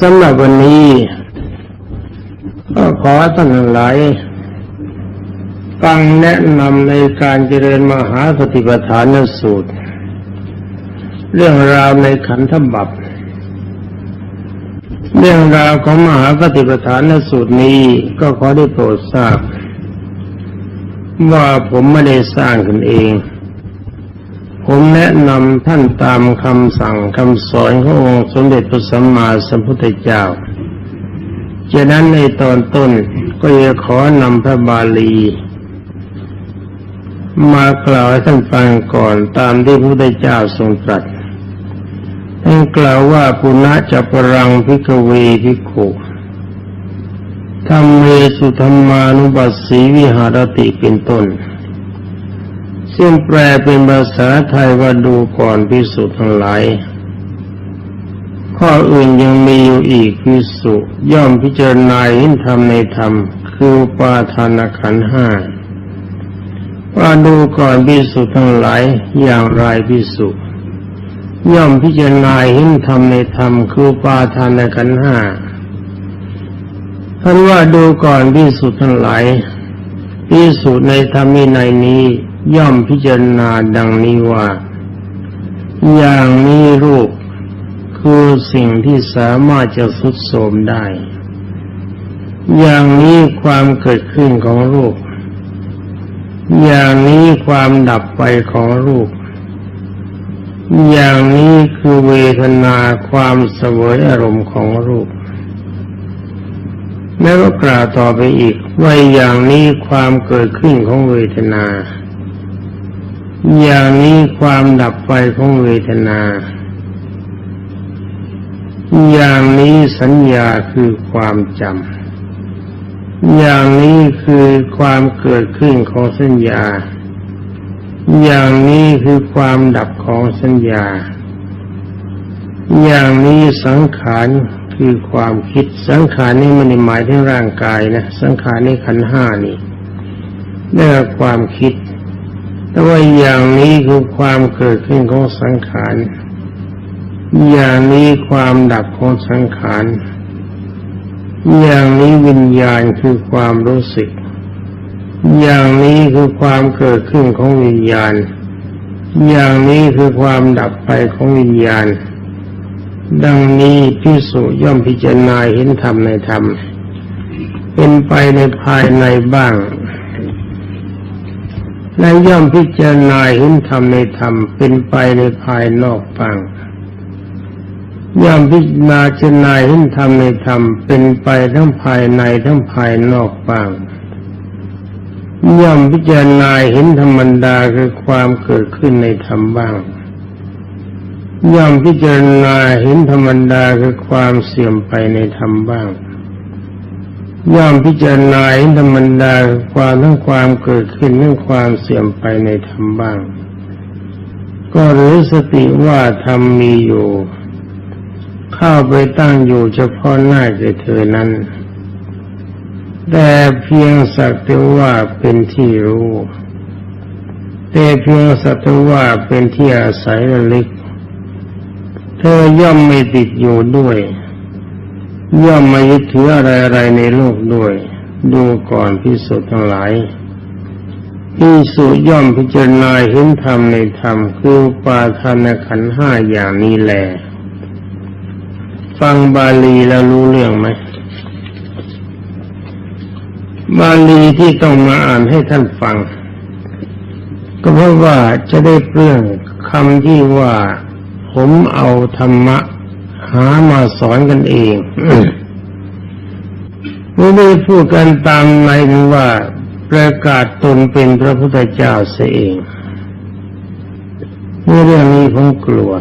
สำหรับวันนี้ ก็ขอท่านหลายฟังแนะนำในการเจริญมหาสติปัฏฐานสูตร เรื่องราวในขันธบัพเรื่องราวของมหาสติปัฏฐานสูตรนี้ก็ขอได้โปรดทราบ ว่าผมไม่ได้สร้างขึ้นเอง ผมแนะนำท่านตามคำสั่งคำสอนขององค์สมเด็จพระสัมมาสัมพุทธเจ้าฉะนั้นในตอนต้นก็จะขอนำพระบาลี มากล่าวให้ท่านฟังก่อนตามที่พระพุทธเจ้าทรงตรัสท่านกล่าวว่าปุณะจะปรังพิกเวพิขุธรรมเมสุธรรมานุบัสสีวิหารติเป็นต้น ซึ่งแปลเป็นภาษาไทยว่าดูก่อนพิสุทั้งหลาย ข้ออื่นยังมีอยู่อีกพิสุย่อมพิจารณาเห็นธรรมในธรรม คือปาทานขันห้าว่าดูก่อนพิสุทั้งหลายอย่างไรพิสุย่อมพิจารณาเห็นธรรมในธรรม คือปาทานขันห้าท่านว่าดูก่อนพิสุทั้งหลายพิสุในธรรมในนี้ ย่อมพิจารณาดังนี้ว่า อย่างนี้รูปคือสิ่งที่สามารถจะสุดโสมได้ อย่างนี้ความเกิดขึ้นของรูป อย่างนี้ความดับไปของรูป อย่างนี้คือเวทนาความเสวยอารมณ์ของรูปแล้วก็กล่าวต่อไปอีกว่าอย่างนี้ความเกิดขึ้นของเวทนา อย่างนี้ความดับไปของเวทนา อย่างนี้สัญญาคือความจำ อย่างนี้คือความเกิดขึ้นของสัญญา อย่างนี้คือความดับของสัญญา อย่างนี้สังขารคือความคิด สังขารนี่มันหมายถึงร่างกายนะ สังขารนี่ขันห้านี่เรียกความคิด แต่ว่าอย่างนี้คือความเกิดขึ้นของสังขาร อย่างนี้ความดับของสังขาร อย่างนี้วิญญาณคือความรู้สึก อย่างนี้คือความเกิดขึ้นของวิญญาณ อย่างนี้คือความดับไปของวิญญาณ ดังนี้พิสุย่อมพิจารณาเห็นธรรมในธรรม เป็นไปในภายในบ้าง และย่อมพิจารณาเห็นธรรมในธรรมเป็นไปในภายนอกบ้างย่อมพิจารณาเจนายเห็นธรรมในธรรมเป็นไปทั้งภายในทั้งภายนอกบ้างย่อมพิจารณาเห็นธรรมดาคือความเกิดขึ้นในธรรมบ้าง ย่อมพิจารณาเห็นธรรมดาคือความเสื่อมไปในธรรมบ้าง ย่อมพิจารณาธรรมดาความทั้งความเกิดขึ้นทั้งความเสื่อมไปในธรรมบ้าง ก็รู้สติว่าธรรมมีอยู่ เข้าไปตั้งอยู่เฉพาะหน้าแก่เธอนั้น แต่เพียงสักแต่ว่าเป็นที่รู้ แต่เพียงสักแต่ว่าเป็นที่อาศัยระลึก เธอย่อมไม่ติดอยู่ด้วย ย่อมไม่ยึดถืออะไรอะไรในโลกด้วย ดูก่อนพิสุทั้งหลายพิสุย่อมพิจารณาเห็นธรรมในธรรมคือปาทานขันห้าอย่างนี้แหละฟังบาลีแล้วรู้เรื่องไหมบาลีที่ต้องมาอ่านให้ท่านฟัง ก็เพราะว่าจะได้เปลื่องคำที่ว่า ผมเอาธรรมะ หามาสอนกันเองไม่ได้พูดกันตามในว่าประกาศตนเป็นพระพุทธเจ้าเสียเองเรื่องนี้ผมกลัว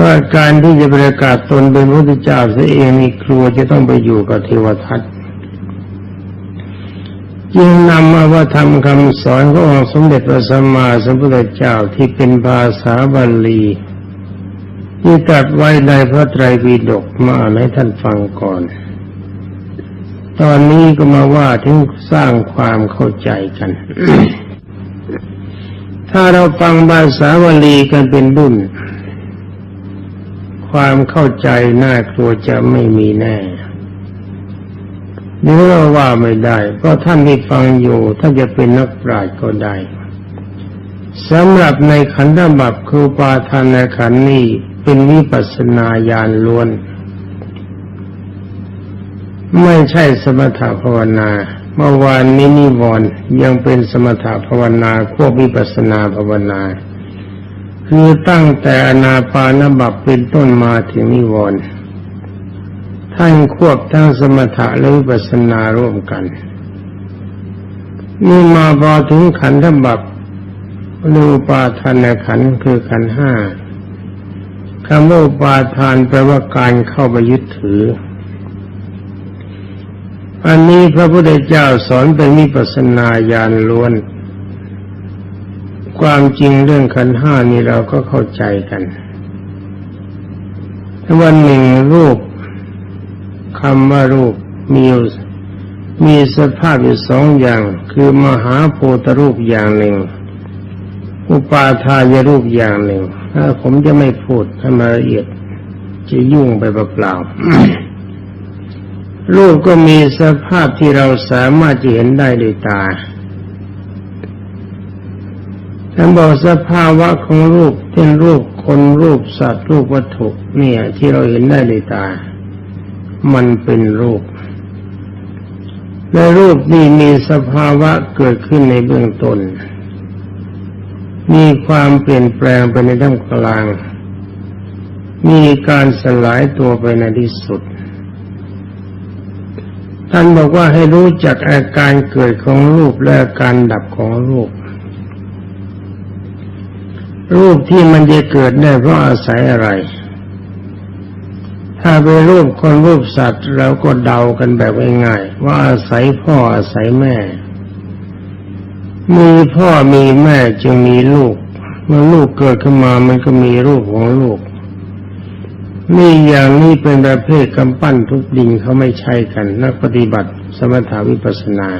ว่าการที่จะประกาศตนเป็นพระพุทธเจ้าเสียเองนี่ครัวจะต้องไปอยู่กับเทวทัตจึงนำมาว่าทำคำสอนขององค์สมเด็จพระสัมมาสัมพุทธเจ้าที่เป็นภาษาบาลี ที่ตัดไว้ในพระไตรปิฎกมาให้ท่านฟังก่อน ตอนนี้ก็มาว่าถึงสร้างความเข้าใจกัน ถ้าเราฟังภาษาบาลีกันเป็นรุ่นคความเข้าใจน่ากลัวจะไม่มีแน่หรือว่าว่าไม่ได้ก็ท่านที่ฟังอยู่ท่านจะเป็นนักปราชญ์ก็ได้สำหรับในขันธบัพคือปาทานในขันนี้เป็นวิปัสนาญาณล้วน ไม่ใช่สมถภาวนา เมื่อวานนี้นิวรณ์ยังเป็นสมถภาวนาควบวิปัสนาภาวนา คือตั้งแต่อนาปานบัพเป็นต้นมาถึงนิวรณ์ท่านควบทั้งสมถะและวิปัสนาร่วมกันนี่มาพอถึงขันธบัพรูปาทานขันคือขันห้า คำว่าปาทานแปลว่าการเข้าไปยึดถือ อันนี้พระพุทธเจ้าสอนเป็นมิปัสนาญาณล้วน ความจริงเรื่องขันห้านี่เราก็เข้าใจกันวันหนึ่งรูปคำว่ารูปมีมีสภาพอยู่สองอย่าง คือมหาโพธรูปอย่างหนึ่ง อุปาทายรูปอย่างหนึ่ง ผมจะไม่พูดให้มาละเอียด จะยุ่งไปเปล่าๆรูปก็มีสภาพที่เราสามารถจะเห็นได้ด้วยตาท่านบอกสภาวะของรูปเช่นรูปคนรูปสัตว์รูปวัตถุเนี่ย ที่เราเห็นได้ด้วยตา มันเป็นรูปในรูปนี้มีสภาวะเกิดขึ้นในเบื้องต้น มีความเปลี่ยนแปลงไปในท่ามกลาง มีการสลายตัวไปในที่สุด ท่านบอกว่าให้รู้จักอาการเกิดของรูปและอาการดับของรูป รูปที่มันจะเกิดได้เพราะอาศัยอะไร ถ้าเป็นรูปคนรูปสัตว์เราก็เดากันแบบง่ายๆว่าอาศัยพ่ออาศัยแม่ มีพ่อมีแม่จึงมีลูก เมื่อลูกเกิดขึ้นมามันก็มีรูปของลูก นี่อย่างนี้เป็นประเภทกำปั้นทุกดินเขาไม่ใช่กัน นักปฏิบัติสมถาวิปัสนา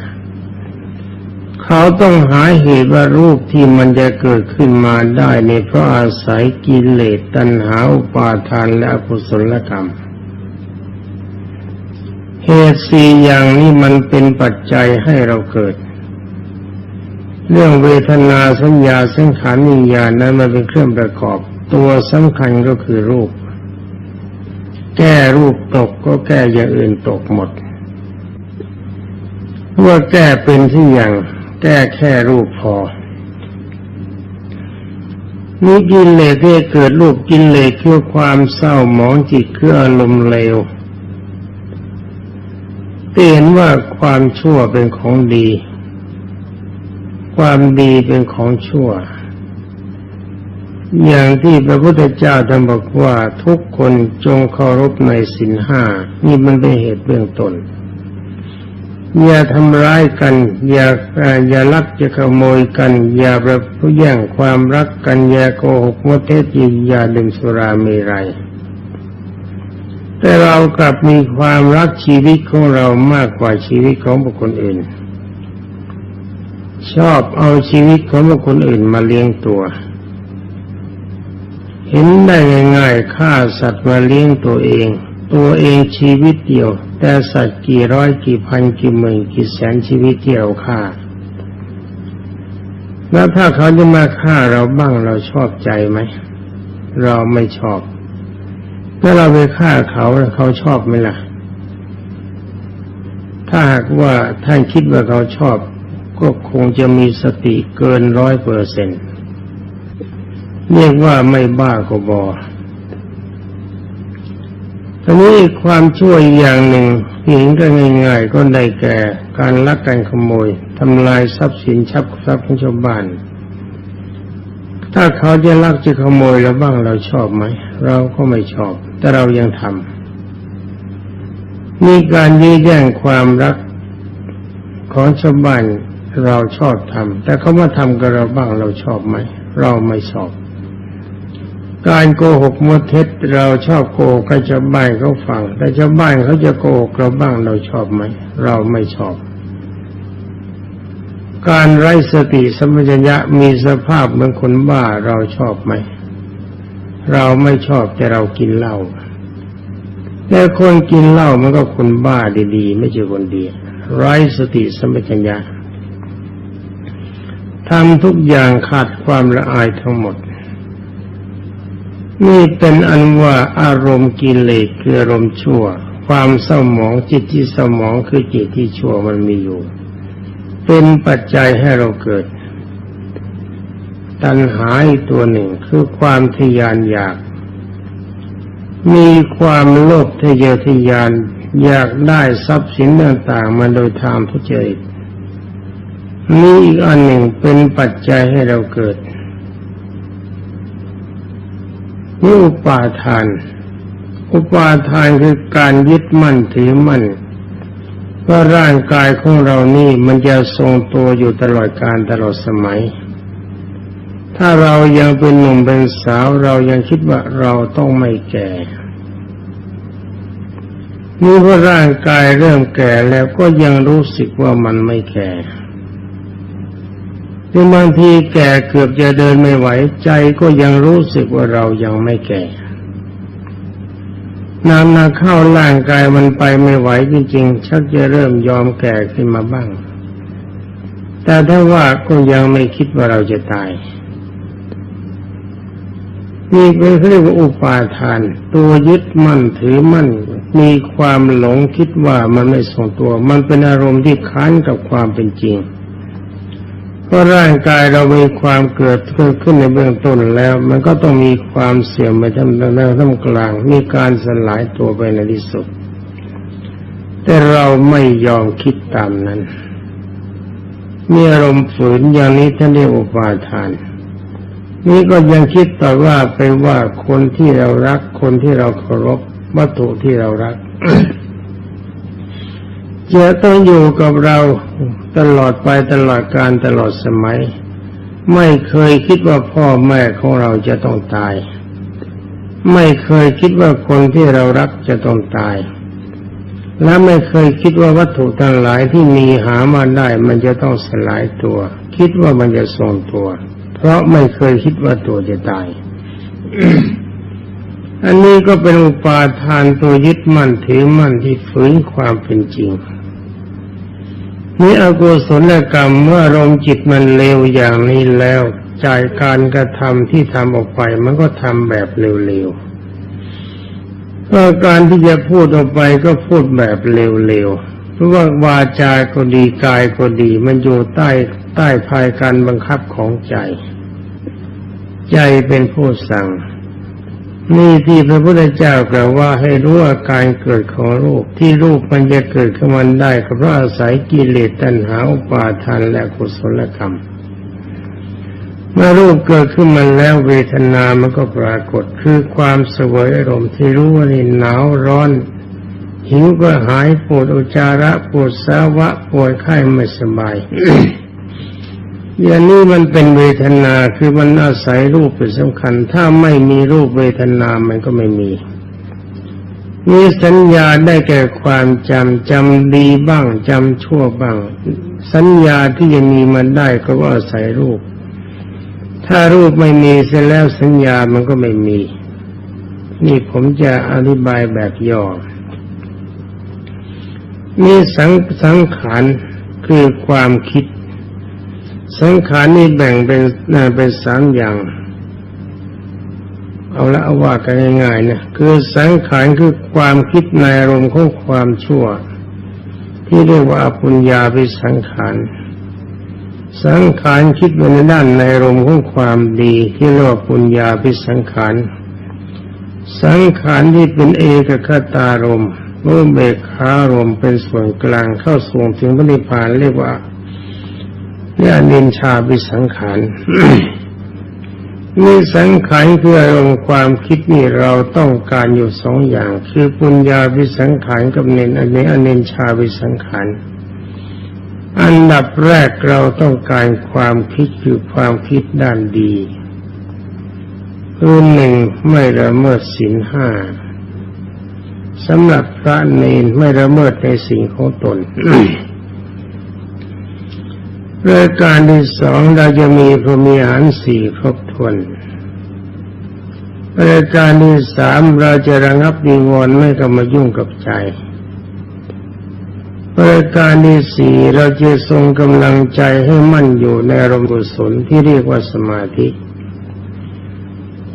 เขาต้องหาเหตุว่ารูปที่มันจะเกิดขึ้นมาได้ในเพราะอาศัยกิเลสตัณหาอุปาทานและอกุศลกรรมเหตุสี่อย่างนี้มันเป็นปัจจัยให้เราเกิด เรื่องเวทนาสัญญาสังขารนิญาณนั้นมันเป็นเครื่องประกอบ ตัวสำคัญก็คือรูป แก้รูปตกก็แก้อย่างอื่นตกหมดว่าแก้เป็นที่อย่าง แก้แค่รูปพอนี่กินเลสที่เกิดรูปกินเลสคือความเศร้าหมองจิตคืออารมณ์เลวเห็นว่าความชั่วเป็นของดี ความดีเป็นของชั่ว อย่างที่พระพุทธเจ้าท่านบอกว่าทุกคนจงเคารพในสินห้านี่มันเป็นเหตุเบื้องต้นอย่าทำร้ายกัน อย่าอย่าลักจะขโมยกัน อย่าประพฤติแย่งความรักกัน อย่าโกหกมเทศอย่าดื่มสุราเมรัยแต่เรากลับมีความรักชีวิตของเรามากกว่าชีวิตของบุคคลอื่น ชอบเอาชีวิตของบุคคลอื่นมาเลี้ยงตัว เห็นได้ง่ายๆฆ่าสัตว์มาเลี้ยงตัวเอง ตัวเองชีวิตเดียว แต่สัตว์กี่ร้อยกี่พันกี่หมื่นกี่แสนชีวิตที่เราฆ่า แล้วถ้าเขาจะมาฆ่าเราบ้างเราชอบใจไหม เราไม่ชอบ ถ้าเราไปฆ่าเขาเขาชอบไหมล่ะ ถ้าหากว่าท่านคิดว่าเขาชอบ ก็คงจะมีสติเกินร้อยเปอร์เซ็นต์เรียกว่าไม่บ้าก็บอทีนี้ความช่วยอย่างหนึ่งที่เห็นก็ง่ายๆ ก็ได้แก่การลักการขโมยทำลายทรัพย์สินชับทรัพย์ของชาวบ้าน ถ้าเขาจะลักจะขโมยเราบ้างเราชอบไหม เราก็ไม่ชอบ แต่เรายังทำมีการยื้อแย่งความรักของชาวบ้าน เราชอบทำแต่เขามาทำกับเราบ้างเราชอบไหมเราไม่ชอบ การโกหกมดเท็จเราชอบโกหกให้ชาวบ้านเขาฟัง แต่ชาวบ้านเขาจะโกหกเราบ้างเราชอบไหมเราไม่ชอบ การไร้สติสมัญญะมีสภาพเหมือนคนบ้าเราชอบไหมเราไม่ชอบแต่เรากินเหล้าแต่คนกินเหล้ามันก็คนบ้าดีๆ ไม่ใช่คนดีไร้สติสมัชัญญา ทำทุกอย่างขาดความละอายทั้งหมด นี่เป็นอันว่าอารมณ์กิเลสคืออารมณ์ชั่ว ความเศร้าหมองจิตที่เศร้าหมองคือจิตที่ชั่วมันมีอยู่ เป็นปัจจัยให้เราเกิด ตัณหาอีกตัวหนึ่งคือความทยานอยาก มีความโลภทะเยอทะยานอยากได้ทรัพย์สินต่างๆมาโดยทางทุจริต นี่อีกอันหนึ่งเป็นปัจจัยให้เราเกิดนี่อุปาทาน อุปาทานคือการยึดมั่นถือมั่นว่าร่างกายของเรานี่มันจะทรงตัวอยู่ตลอดกาลตลอดสมัย ถ้าเรายังเป็นหนุ่มเป็นสาวเรายังคิดว่าเราต้องไม่แก่นี่เพราะร่างกายเริ่มแก่แล้วก็ยังรู้สึกว่ามันไม่แก่ รือบางทีแก่เกือบจะเดินไม่ไหวใจก็ยังรู้สึกว่าเรายังไม่แก่นานนาเข้าร่างกายมันไปไม่ไหวจริงๆ ชักจะเริ่มยอมแก่ขึ้นมาบ้าง แต่ถ้าว่าก็ยังไม่คิดว่าเราจะตายนี่เป็นเรียกว่าอุปาทาน ตัวยึดมั่นถือมั่น มีความหลงคิดว่ามันไม่ทรงตัว มันเป็นอารมณ์ที่ค้านกับความเป็นจริง เพราะร่างกายเรามีความเกิดเกิดขึ้นในเบื้องต้นแล้ว มันก็ต้องมีความเสื่อมไปทั้งในทั้งกลาง มีการสลายตัวไปในที่สุด แต่เราไม่ยอมคิดตามนั้นมีอารมณ์ฝืนอย่างนี้ท่านเรียกอุปาทาน นี่ก็ยังคิดต่อว่าไปว่าคนที่เรารักคนที่เราเคารพวัตถุที่เรารัก จะต้องอยู่กับเราตลอดไปตลอดการตลอดสมัย ไม่เคยคิดว่าพ่อแม่ของเราจะต้องตาย ไม่เคยคิดว่าคนที่เรารักจะต้องตาย และไม่เคยคิดว่าวัตถุทั้งหลายที่มีหามาได้ มันจะต้องสลายตัว คิดว่ามันจะทรงตัว เพราะไม่เคยคิดว่าตัวจะตายอันนี้ก็เป็นอุปาทานตัวยึดมั่นถือมั่นที่ฝืนความเป็นจริง นี่อกุศลกรรมเมื่อลมจิตมันเลวอย่างนี้แล้วจ่ายการกระทำที่ทำออกไปมันก็ทำแบบเร็วๆก็การที่จะพูดออกไปก็พูดแบบเร็วๆเพราะว่าวาจาก็ดีกายก็ดี มันอยู่ใต้ใต้ภายการบังคับของใจ ใจเป็นผู้สั่ง นี่ที่พระพุทธเจ้ากล่าวว่าให้รู้อาการเกิดของรูปที่รูปมันจะเกิดขึ้นมันได้ก็เพราะอาศัยกิเลสตัณหาอุปาทานและกุศลกรรม เมื่อรูปเกิดขึ้นมาแล้วเวทนามันก็ปรากฏคือความสวยอารมณ์ที่รู้ว่านี่หนาวร้อน หิวก็หายปวดอุจจาระปวดสาวะปวดไข้ไม่สบาย อย่างนี้มันเป็นเวทนาคือมันอาศัยรูปเป็นสำคัญ ถ้าไม่มีรูปเวทนามันก็ไม่มีมีสัญญาได้แก่ความจำจำดีบ้างจำชั่วบ้าง สัญญาที่จะมีมันได้ก็ว่าอาศัยรูป ถ้ารูปไม่มีเสร็จแล้วสัญญามันก็ไม่มี นี่ผมจะอธิบายแบบย่อมีสังสังขารคือความคิด สังขารนี่แบ่งเป็นเป็นสามอย่าง เอาละเอาว่ากันง่ายๆนะคือสังขารคือความคิดในอารมณ์ของความชั่ว ที่เรียกว่าปุญญาพิสังขารสังขารคิดในด้านในอารมณ์ของความดีที่เรียกว่าปุญญาพิสังขารสังขารที่เป็นเอกคตารมเมื่อเบกขารมเป็นส่วนกลางเข้าส่งถึงพระนิพพานเรียกว่า นี่อนินชาวิสังขารนี่สังขารคืออารมณ์ความคิดนี่เราต้องการอยู่สองอย่าง คือปุญญาวิสังขารกับเนนอันนี้อนินชาวิสังขารอันดับแรกเราต้องการความคิดคือความคิดด้านดีคือหนึ่งไม่ละเมิดศีลห้าสำหรับพระเนนไม่ละเมิดในสิ่งของตน รายการที่สองเราจะมีพรมีหารสี่ครบถ้วนรายการที่สามเราจะระงับดีงอนไม่ก็มายุ่งกับใจรายการที่สี่เราจะทรงกำลังใจให้มั่นอยู่ในอารมณ์กุศลที่เรียกว่าสมาธิ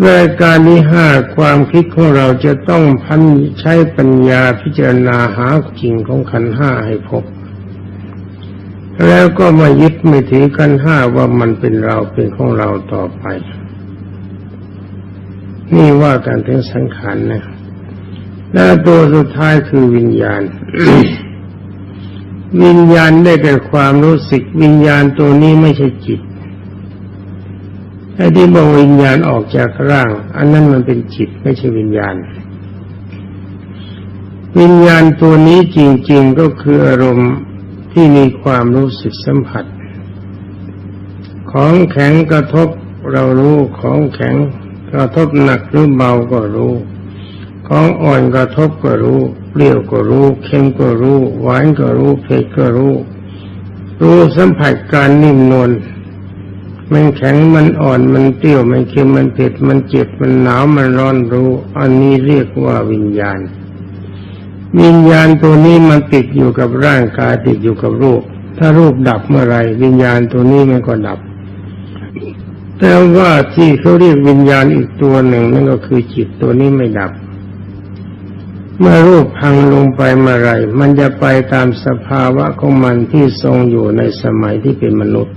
รายการที่ห้าความคิดของเราจะต้องพันใช้ปัญญาพิจารณาหาจริงของขันห้าให้พบ แล้วก็มายึดไม่ถือขันห้าว่ามันเป็นเราเป็นของเราต่อไป นี่ว่ากันถึงสังขารนะ และตัวสุดท้ายคือวิญญาณ วิญญาณได้แก่ความรู้สึกวิญญาณตัวนี้ไม่ใช่จิตไอ้ที่บอกวิญญาณออกจากร่าง อันนั้นมันเป็นจิตไม่ใช่วิญญาณ วิญญาณตัวนี้จริง ๆก็คืออารมณ์ ที่มีความรู้สึกสัมผัส ของแข็งกระทบเรารู้ของแข็งกระทบหนักหรือเบาก็รู้ ของอ่อนกระทบก็รู้เปรี้ยวก็รู้เค็มก็รู้ หวานก็รู้เผ็ดก็รู้ รู้สัมผัสการนิ่มนวลมันแข็งมันอ่อนมันเปรี้ยวมันเค็มมันเผ็ดมันเจ็บมันหนาวมันร้อนรู้ อันนี้เรียกว่าวิญญาณ วิญญาณตัวนี้มันติดอยู่กับร่างกายติดอยู่กับรูป ถ้ารูปดับเมื่อไรวิญญาณตัวนี้มันก็ดับ แต่ว่าที่เขาเรียกวิญญาณอีกตัวหนึ่งนั่นก็คือจิตตัวนี้ไม่ดับ เมื่อรูปพังลงไปเมื่อไรมันจะไปตามสภาวะของมันที่ทรงอยู่ในสมัยที่เป็นมนุษย์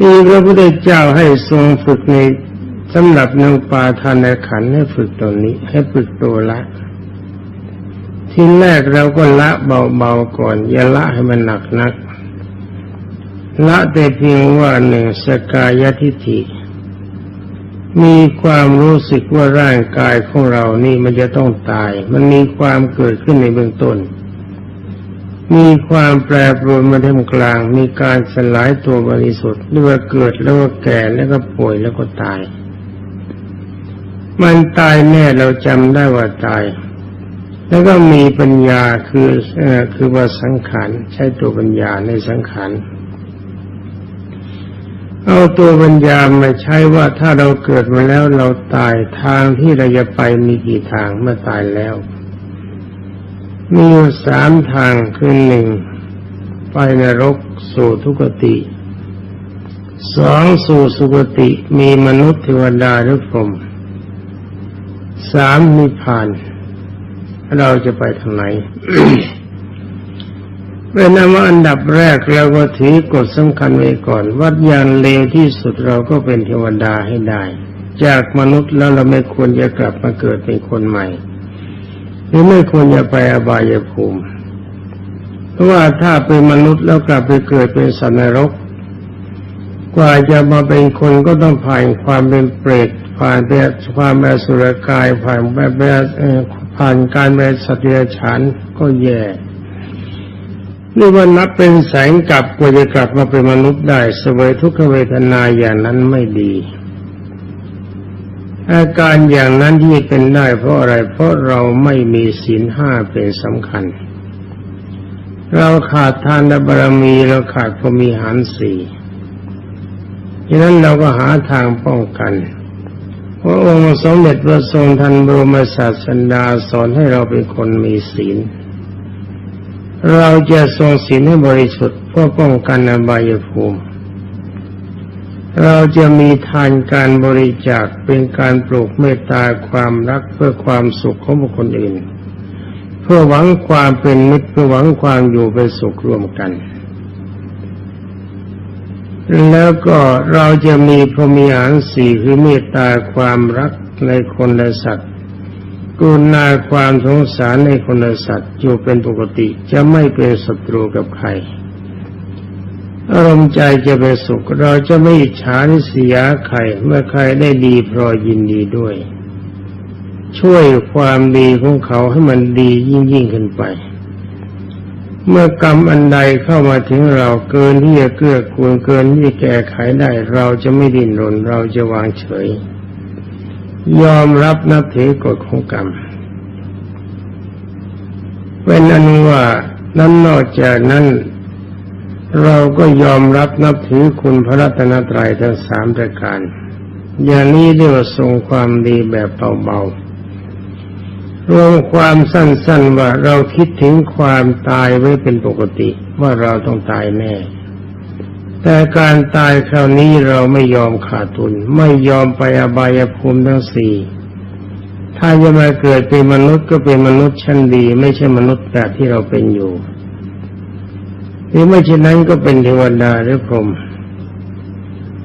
นี่พระพุทธเจ้าให้ทรงฝึกใน สำหรับนางปาทานในขันให้ฝึกตรงนี้ ให้ฝึกตัวละ ที่แรกเราก็ละเบาๆก่อน อย่าละให้มันหนักนัก ละแต่เพียงว่าหนึ่งสกายทิฏฐิมีความรู้สึกว่าร่างกายของเรานี่มันจะต้องตาย มันมีความเกิดขึ้นในเบื้องต้น มีความแปรปรวนมาท่ามกลาง มีการสลายตัวบริสุทธิ์หรือว่าเกิดแล้วก็แก่แล้วก็ป่วยแล้วก็ตาย มันตายแน่เราจำได้ว่าตาย แล้วก็มีปัญญาคืออคือว่าสังขารใช้ตัวปัญญาในสังขารเอาตัวปัญญามาใช้ว่าถ้าเราเกิดมาแล้วเราตายทางที่เราจะไปมีกี่ทางเมื่อตายแล้ว มีสามทางคือหนึ่งไปนรกสู่ทุกติสองสู่สุกติมีมนุษย์เทวดาหรือพรหม สามนิพพาน เราจะไปทางไหนเป็นนว่าอันดับแรกเราก็ถือกฎสำคัญไว้ก่อน วัดยานเลวที่สุดเราก็เป็นเทวดาให้ได้ จากมนุษย์แล้วเราไม่ควรจะกลับมาเกิดเป็นคนใหม่ หรือไม่ควรจะไปอบายภูมิ เพราะว่าถ้าเป็นมนุษย์แล้วกลับไปเกิดเป็นสัตว์นรก กว่าจะมาเป็นคนก็ต้องผ่านความเป็นเปรต ผ่านเป็นความเป็นสุรกายผ่านแบบผ่านการเป็นสัตว์เดรัจฉานก็แย่นี่ว่านับเป็นแสงกลับกว่าจะกลับมาเป็นมนุษย์ได้สวยทุกขเวทนาอย่างนั้นไม่ดี อาการอย่างนั้นที่เป็นได้เพราะอะไร เพราะเราไม่มีศีลห้าเป็นสำคัญ เราขาดทานบารมีเราขาดพรมีหารสี่ดังนั้นเราก็หาทางป้องกัน พระองค์สมเด็จพระทรงทันบรมศาสดาสอนให้เราเป็นคนมีศีล เราจะทรงศีลให้บริสุทธิ์เพื่อป้องกันอบายภูมิ เราจะมีทานการบริจาคเป็นการปลูกเมตตาความรักเพื่อความสุขของบุคคลอื่น เพื่อหวังความเป็นมิตรเพื่อหวังความอยู่เป็นสุขร่วมกัน แล้วก็เราจะมีพรมีอาหารสี่คือเมตตาความรักในคนและสัตว์กุณาความสงสารในคนและสัตว์อยู่เป็นปกติจะไม่เป็นศัตรูกับใคร อารมณ์ใจจะเป็นสุข เราจะไม่อิจฉาริษยาใครเมื่อใครได้ดีพรอยินดีด้วย ช่วยความดีของเขาให้มันดียิ่งยิ่งขึ้นไป เมื่อกรรมอันใดเข้ามาถึงเราเกินที่จะเกื้อกูลเกินที่จะแก้ไขได้ เราจะไม่ดิ้นรน เราจะวางเฉย ยอมรับนับถือกฎของกรรมเป็นอนุว่านั้นนอกจากนั้น เราก็ยอมรับนับถือคุณพระรัตนตรัยทั้งสามประการ อย่างนี้เรียกว่าทรงความดีแบบเบาๆ รวมความสั้น ๆ ว่าเราคิดถึงความตายไว้เป็นปกติว่าเราต้องตายแน่ แต่การตายคราวนี้เราไม่ยอมขาดทุน ไม่ยอมไปอบายภูมิทั้งสี่ถ้าจะมาเกิดเป็นมนุษย์ก็เป็นมนุษย์ชั้นดี ไม่ใช่มนุษย์แบบที่เราเป็นอยู่หรือไม่เช่นนั้นก็เป็นเทวดาหรือพรหม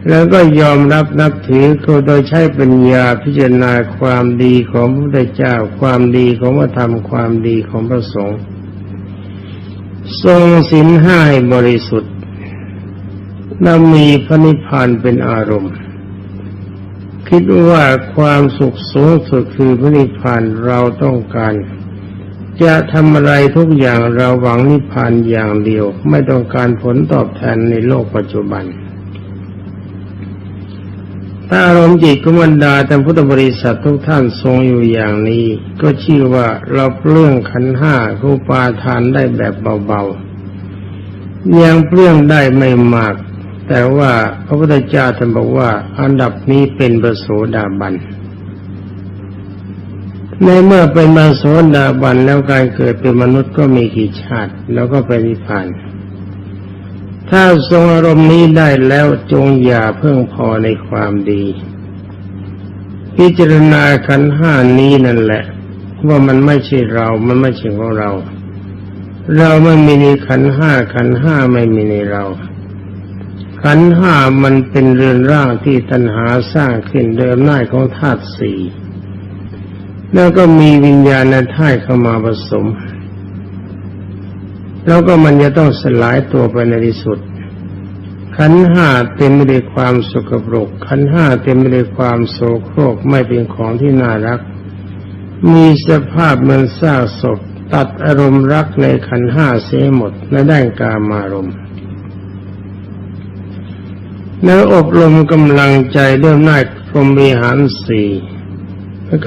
แล้วก็ยอมรับนับถือโดยใช้ปัญญาพิจารณาความดีของพระพุทธเจ้า ความดีของพระธรรมความดีของพระสงฆ์ทรงสินห้าบริสุทธิ์และมีพระนิพพานเป็นอารมณ์ คิดว่าความสุขสูงสุดคือพระนิพพานเราต้องการ จะทำอะไรทุกอย่างเราหวังนิพพานอย่างเดียว ไม่ต้องการผลตอบแทนในโลกปัจจุบัน ถ้าอารมณ์จิตกุมันดาแต่พุทธบริษัททุกท่านทรงอยู่อย่างนี้ ก็ชื่อว่าเราเปลื้องขันห้ารูปาทานได้แบบเบาๆ ยังเปลื้องได้ไม่มาก แต่ว่าพระพุทธเจ้าท่านบอกว่า อันดับนี้เป็นประโสดาบันในเมื่อเป็นมาโสดาบันแล้วการเกิดเป็นมนุษย์ก็มีกี่ชาติ แล้วก็ไปนิพพาน ถ้าทรงอารมณ์นี้ได้แล้วจงอย่าเพิ่งพอในความดี พิจารณาขันห้านี้นั่นแหละ ว่ามันไม่ใช่เรา มันไม่ใช่ของเรา เราไม่มีในขันห้าขันห้าไม่มีในเรา ขันห้ามันเป็นเรือนร่างที่ตัณหาสร้างขึ้นเดิมหน้าของธาตุสี่แล้วก็มีวิญญาณธาตุเข้ามาผสม แล้วก็มันจะต้องสลายตัวไปในที่สุด ขันห้าเต็มไปด้วยความสกปรก ขันห้าเต็มไปด้วยความโสโครกไม่เป็นของที่น่ารัก มีสภาพเหมือนซากศพตัดอารมณ์รักในขันห้าเสียหมดในด้านกามารมณ์แล้วอบรมกำลังใจด้วยหน้าพรหมีหารสี่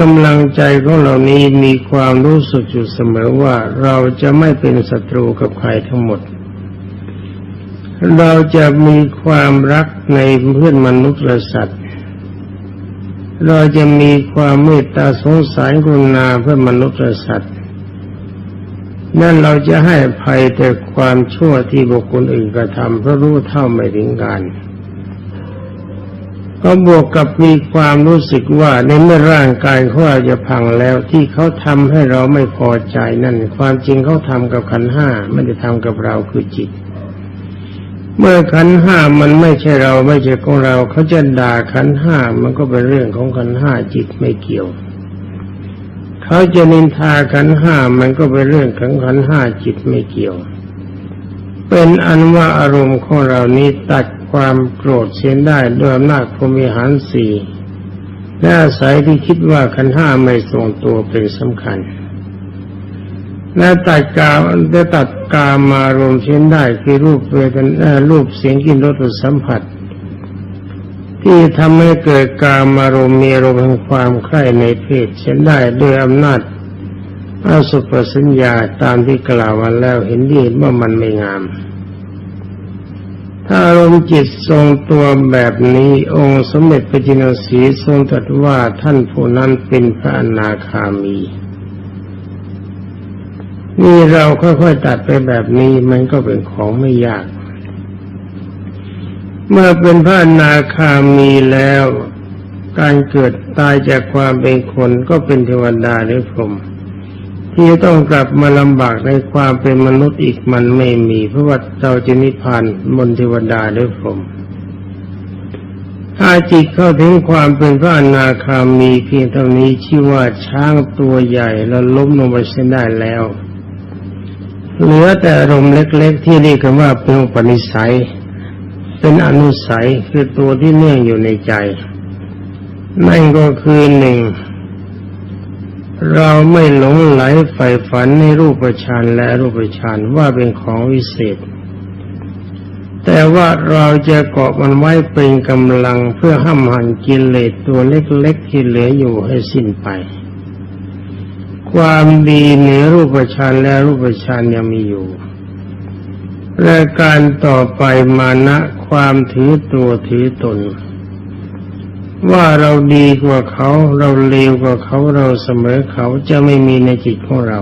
กำลังใจของเรานี้มีความรู้สึกอยู่เสมอว่าเราจะไม่เป็นศัตรูกับใครทั้งหมด เราจะมีความรักในเพื่อนมนุษย์และสัตว์ เราจะมีความเมตตาสงสารกรุณาเพื่อมนุษย์และสัตว์นั่นเราจะให้ภัยแต่ความชั่วที่บุคคลอื่นกระทำเพราะรู้เท่าไม่ถึงการ ก็บวกกับมีความรู้สึกว่าในเมื่อร่างกายเขาอาจจะพังแล้วที่เขาทำให้เราไม่พอใจนั่น ความจริงเขาทำกับขันห้าไม่ได้ทำกับเราคือจิต เมื่อขันห้ามันไม่ใช่เราไม่ใช่ของเราเขาจะด่าขันห้ามันก็เป็นเรื่องของขันห้าจิตไม่เกี่ยวเขาจะนินทาขันห้ามันก็เป็นเรื่องของขันห้าจิตไม่เกี่ยว เป็นอันว่าอารมณ์ของเรานี้ตัดความโกรธเสียได้ด้วยอำนาจพรมิหารสี่และอาศัยที่คิดว่าขันห้าไม่ทรงตัวเป็นสำคัญและตัดกาได้ตัดกามารมเช่นได้คือรูปเวทนารูปเสียงกินรสสัมผัส ที่ทำให้เกิดกามารมมีอารมณ์แห่งความใคร่ในเพศเช่นได้ด้วยอำนาจ อาสุปสัญญาตามที่กล่าวมาแล้วเห็นดีว่ามันไม่งาม ถ้าอารมณ์จิตทรงตัวแบบนี้องค์สมเด็จพระจินสีทรงตรัสว่าท่านผู้นั้นเป็นพระอนาคามี นี่เราค่อยๆตัดไปแบบนี้มันก็เป็นของไม่ยาก เมื่อเป็นพระอนาคามีแล้ว การเกิดตายจากความเป็นคนก็เป็นเทวดาหรือพรหม ที่จะต้องกลับมาลำบากในความเป็นมนุษย์อีกมันไม่มี เพราะว่าเราจะนิพพานมนเทวดาด้วยผมถ้าจิตเข้าถึงความเป็นพระอนาคามีเพียงเท่านี้ชื่อว่าช้างตัวใหญ่แล้วล้มลงไปเสียได้แล้ว เหลือแต่อารมณ์เล็กๆ ที่เรียกกันว่าเป็นปณิสัย เป็นอนุสัยคือตัวที่เนื่องอยู่ในใจ นั่นก็คือหนึ่ง เราไม่หลงไหลใฝ่ฝันในรูปฌานและรูปฌานว่าเป็นของวิเศษ แต่ว่าเราจะเกาะมันไว้เป็นกำลังเพื่อห้ามหันกิเลสตัวเล็กๆที่เหลืออยู่ให้สิ้นไป ความดีเหนือรูปฌานและรูปฌานยังมีอยู่และการต่อไปมานะความถือตัวถือตน ว่าเราดีกว่าเขา เราเลวกว่าเขาเราเสมอเขาจะไม่มีในจิตของเรา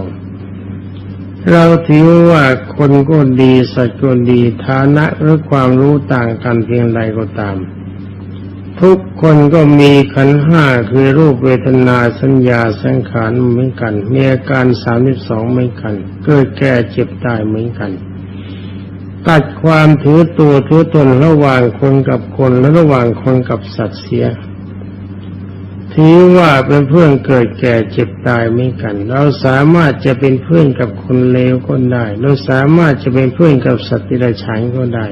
เราถือว่าคนก็ดีสัตว์ก็ดีฐานะหรือความรู้ต่างกันเพียงใดก็ตาม ทุกคนก็มีขันห้าคือรูปเวทนาสัญญาสังขารเหมือนกันมีอาการสามสิบสองเหมือนกัน เกิดแก่เจ็บตายเหมือนกันตัดความถือตัวถือตนระหว่างคนกับคนและระหว่างคนกับสัตว์เสีย ถือว่าเป็นเพื่อนเกิดแก่เจ็บตายเหมือนกัน เราสามารถจะเป็นเพื่อนกับคนเลวก็ได้ เราสามารถจะเป็นเพื่อนกับสัตว์ที่ไรฉานก็ได้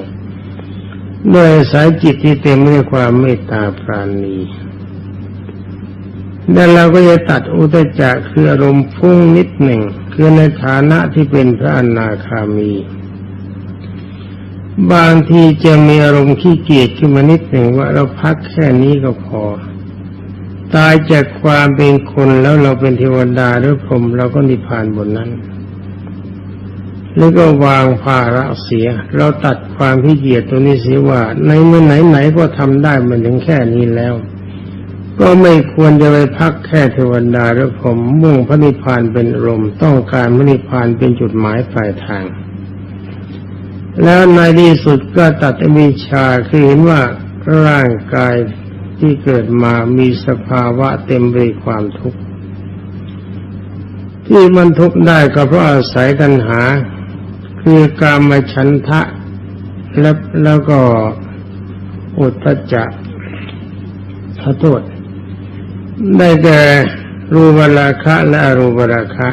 ด้วยสายจิตที่เต็มด้วยความเมตตาปราณีแต่เราก็จะตัดอุตจักคืออารมณ์พุ่งนิดหนึ่ง คือในฐานะที่เป็นพระอนาคามี บางทีจะมีอารมณ์ขี้เกียจขึ้นมานิดหนึ่งว่าเราพักแค่นี้ก็พอ ตายจากความเป็นคนแล้วเราเป็นเทวดาหรือพรหมเราก็นิพพานบนนั้นแล้วก็วางภาระเสีย เราตัดความพิเกียจตัวนี้เสียว่า ในเมื่อไหนไหนก็ทำได้มันถึงแค่นี้แล้ว ก็ไม่ควรจะไปพักแค่เทวดาหรือผมมุ่งพระนิพพานเป็นอารมต้องการพระนิพพานเป็นจุดหมายปลายทาง แล้วในที่สุดก็ตัดอวิชชาคือเห็นว่าร่างกาย ที่เกิดมามีสภาวะเต็มไปด้วยความทุกข์ที่มันทุกข์ได้ก็เพราะอาศัยตัณหา คือการมาฉันทะแล้วแล้วก็อุทธจักขอโทษ ได้แก่รูปราคะและอรูปราคะ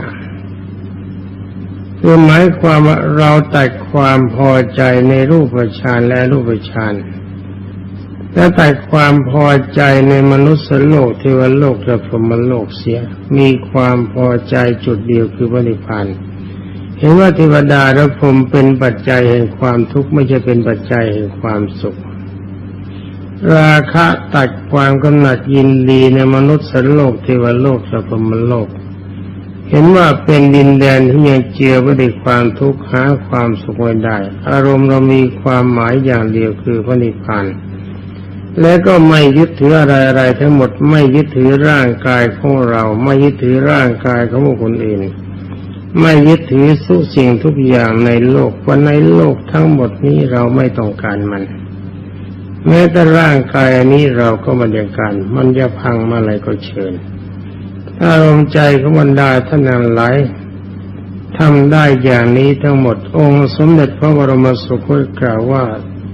คือหมายความว่าเราตัดความพอใจในรูปฌานและรูปฌาน และตัดความพอใจในมนุษย์โลกเทวโลกและพรหมโลกเสีย มีความพอใจจุดเดียวคือพระนิพพานเห็นว่าเทวดาและพรหมเป็นปัจจัยแห่งความทุกข์ไม่ใช่เป็นปัจจัยแห่งความสุข ราคะตัดความกำหนัดยินดีในมนุษย์โลกเทวโลกและพรหมโลก เห็นว่าเป็นดินแดนที่ยังเจือไปด้วยความทุกข์หาความสุขไม่ได้ อารมณ์เรามีความหมายอย่างเดียวคือพระนิพพาน และก็ไม่ยึดถืออะไรอะไรทั้งหมดไม่ยึดถือร่างกายของเรา ไม่ยึดถือร่างกายของคคลอื่น ไม่ยึดถือทุสิ่งทุกอย่างในโลกว่าในโลกทั้งหมดนี้เราไม่ต้องการมัน แม้แต่ร่างกายอันนี้เราก็ม่ต้องการ มันจะพังมาอะไรก็เชิญ ถ้าอารมณ์ใจของบรรดาท่านนั้นหลทำได้อย่างนี้ทั้งหมดองค์สมเด็จพระบรมสุคตกล่าวว่า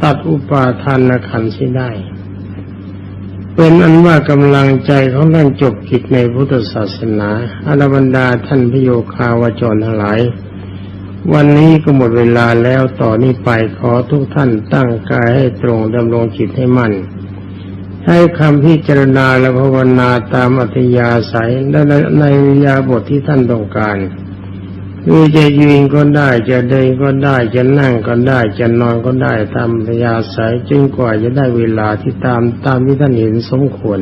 ตัดอุปาทานขันธ์เสียได้ เป็นอันว่ากำลังใจของท่านจบกิจในพุทธศาสนาอรบรรดาท่านพโยคาวจรทั้งหลาย วันนี้ก็หมดเวลาแล้วต่อนนี้ไปขอทุกท่านตั้งกายให้ตรงดำรงจิตให้มั่น ให้คำพิจารณาและภาวนาตามอัธยาศัยและในในยาบทที่ท่านต้องการ คือจะยืนก็ได้จะเดินก็ได้จะนั่งก็ได้จะนอนก็ได้ตามอัธยาสายจนกว่าจะได้เวลาที่ตามตามที่ท่านเห็นสมควร